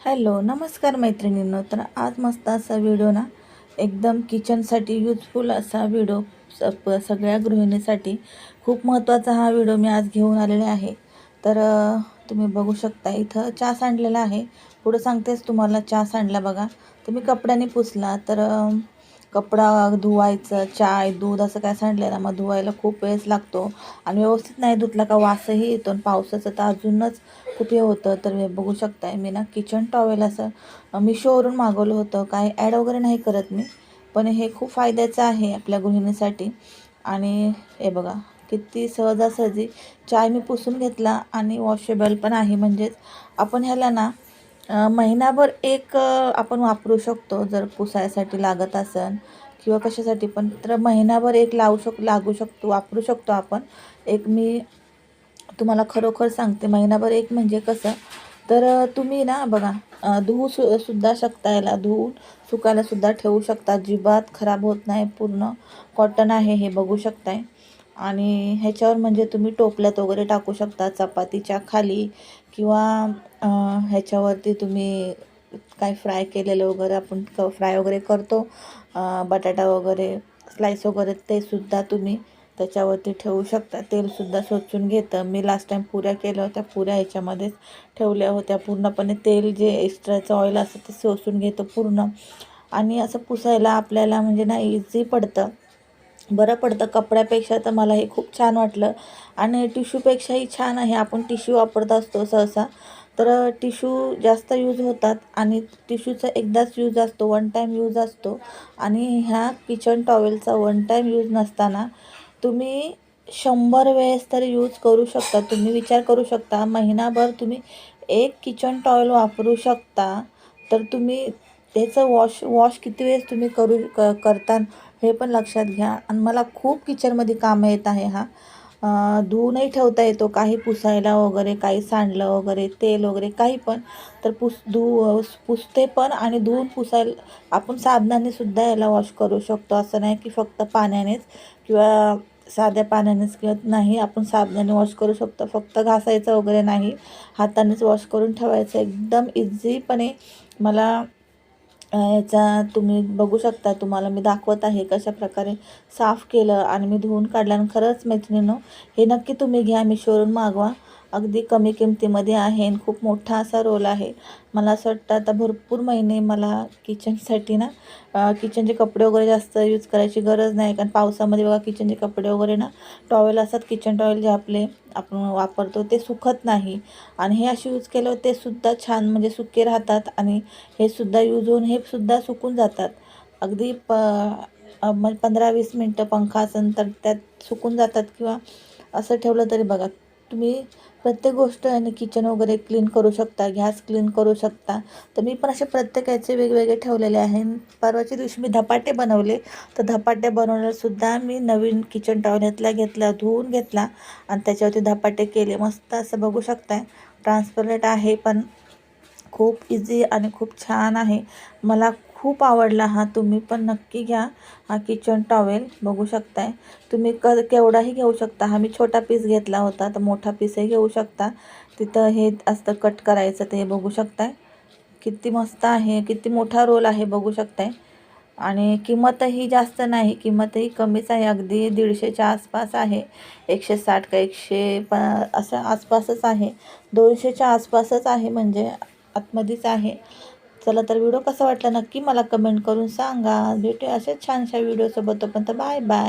Hello नमस्कार मैत्रिणींनो. तर आज मस्त असा व्हिडिओ ना एकदम किचनसाठी युजफुल असा व्हिडिओ स प- सगळ्या गृहिणीसाठी खूप महत्त्वाचा हा व्हिडिओ मी आज घेऊन आलेले आहे. तर तुम्ही बघू शकता इथं चहा सांडलेला आहे. पुढं सांगतेच तुम्हाला चहा सांडला बघा. तुम्ही कपड्याने पुसला तर कपडा धुवायचं चाय दूध असं काय सांडलं ना मग धुवायला खूप वेळच लागतो. आणि व्यवस्थित नाही धुतला का वासही येतो आणि पावसाचं तर अजूनच खूप हे होतं. तर हे बघू शकताय मी ना किचन टॉवेल असं मिशोवरून मागवलं होतं. काय ॲड वगैरे नाही करत मी पण हे खूप फायद्याचं आहे आपल्या गृहिणीसाठी. आणि हे बघा किती सहजासहजी चाय मी पुसून घेतला आणि वॉशेबल पण आहे. म्हणजेच आपण ह्याला ना महिनाभर एक आपण वापरू शकतो जर पुसायसाठी लागत असेल किंवा कशासाठी पण तर महिनाभर एक लावू शक लागू शकतो वापरू शकतो आपण. एक मी तुम्हाला खरोखर सांगते महिनाभर एक म्हणजे कसं तर तुम्ही ना बघा धुवू सु सुद्धा शकता याला धुवून सुकायला सुद्धा ठेवू शकता. जिबात खराब होत नाही पूर्ण कॉटन आहे हे बघू शकताय. आणि ह्याच्यावर म्हणजे तुम्ही टोपल्यात वगैरे टाकू शकता चपातीच्या खाली किंवा ह्याच्यावरती तुम्ही काय फ्राय केलेलं वगैरे आपण क फ्राय वगैरे करतो. बटाटा वगैरे स्लाईस वगैरे ते सुद्धा तुम्ही त्याच्यावरती ठेवू शकता. तेलसुद्धा सोचून घेतं. मी लास्ट टाईम पुऱ्या केल्या होत्या. पुऱ्या ह्याच्यामध्येच ठेवल्या होत्या. पूर्णपणे तेल जे एक्स्ट्राचं ऑइल असतं ते सोसून घेतं पूर्ण. आणि असं पुसायला आपल्याला म्हणजे ना इझी पडतं. बरं पडतं. कपड्यापेक्षा तर मला हे खूप छान वाटलं. आणि टिश्यूपेक्षाही छान आहे. आपण टिश्यू वापरत असतो सहसा. तर टिश्यू जास्त यूज होतात आणि टिश्यूचा एकदाच यूज असतो. वन टाईम यूज असतो. आणि ह्या किचन टॉवेलचा वन टाईम यूज नसताना तुम्ही शंभर वेळेस तरी यूज करू शकता. तुम्ही विचार करू शकता. महिनाभर तुम्ही एक किचन टॉवेल वापरू शकता. तर तुम्ही त्याचं वॉश वॉश किती वेळेस तुम्ही करू क करता हे पण लक्षात घ्या. आणि मला खूप किचनमध्ये कामं येत आहे हा. धुवूनही ठेवता येतो. काही पुसायला वगैरे काही सांडलं वगैरे तेल वगैरे काही पण. तर पुस धु पुसते पण आणि धुवून पुसायला आपण साबणाने सुद्धा याला वॉश करू शकतो. असं नाही की फक्त पाण्यानेच किंवा साध्या पाण्यानेच किंवा नाही आपण साबणाने वॉश करू शकतो. फक्त घासायचं वगैरे नाही. हातानेच वॉश करून ठेवायचं. एकदम इझीपणे मला याचा तुम्ही बघू शकता तुम्हाला मी दाखवत आहे कशा प्रकारे साफ केलं आणि मी धुवून काढल्यानं खरंच मैत्रिणीनं हे नक्की तुम्ही घ्या मिशोवरून मागवा. अगदी कमी किमतीमध्ये आहे आणि खूप मोठा असा रोल आहे. मला असं वाटतं आता भरपूर महिने मला किचनसाठी ना किचनचे कपडे वगैरे जास्त यूज करायची गरज नाही. कारण पावसामध्ये बघा किचनचे कपडे वगैरे ना टॉवेल असतात. किचन टॉवेल जे आपले आपण वापरतो ते सुकत नाही. आणि हे असे यूज केलं ते सुद्धा छान म्हणजे सुके राहतात आणि हे सुद्धा यूज होऊन हे सुद्धा सुकून जातात. अगदी प अ, मग पंधरा वीस मिनटं पंखा असेल तर त्यात सुकून जातात किंवा असं ठेवलं तरी बघा. तुम्ही प्रत्येक गोष्ट आणि किचन वगैरे क्लीन करू शकता गॅस क्लीन करू शकता. तर मी पण असे प्रत्येकाचे वेगवेगळे ठेवलेले आहे. परवाच्या दिवशी मी धपाटे बनवले. तर धपाटे बनवण्यालासुद्धा मी नवीन किचन टॉवेल घेतला घेतला धुवून घेतला आणि त्याच्यावरती धपाटे केले. मस्त असं बघू शकताय ट्रान्सपरंट आहे पण खूप इझी आणि खूप छान आहे. मला खूप आवडला हा. तुम्ही पण नक्की घ्या हा किचन टॉवेल बघू शकताय. तुम्ही क केवढाही घेऊ शकता. हा मी छोटा पीस घेतला होता तर मोठा पीसही घेऊ शकता. तिथं हे असतं कट करायचं ते हे बघू शकताय. किती मस्त आहे किती मोठा रोल आहे बघू शकताय. आणि किंमतही जास्त नाही किंमतही कमीच आहे. अगदी दीडशेच्या आसपास आहे. एकशे साठ का एकशे प असं आसपासच आहे. दोनशेच्या आसपासच आहे म्हणजे आतमध्येच आहे. चला तर व्हिडिओ कसा वाटला नक्की मला कमेंट करून सांगा. भेटूया असेच छानशा व्हिडिओसोबत तोपर्यंत बाय बाय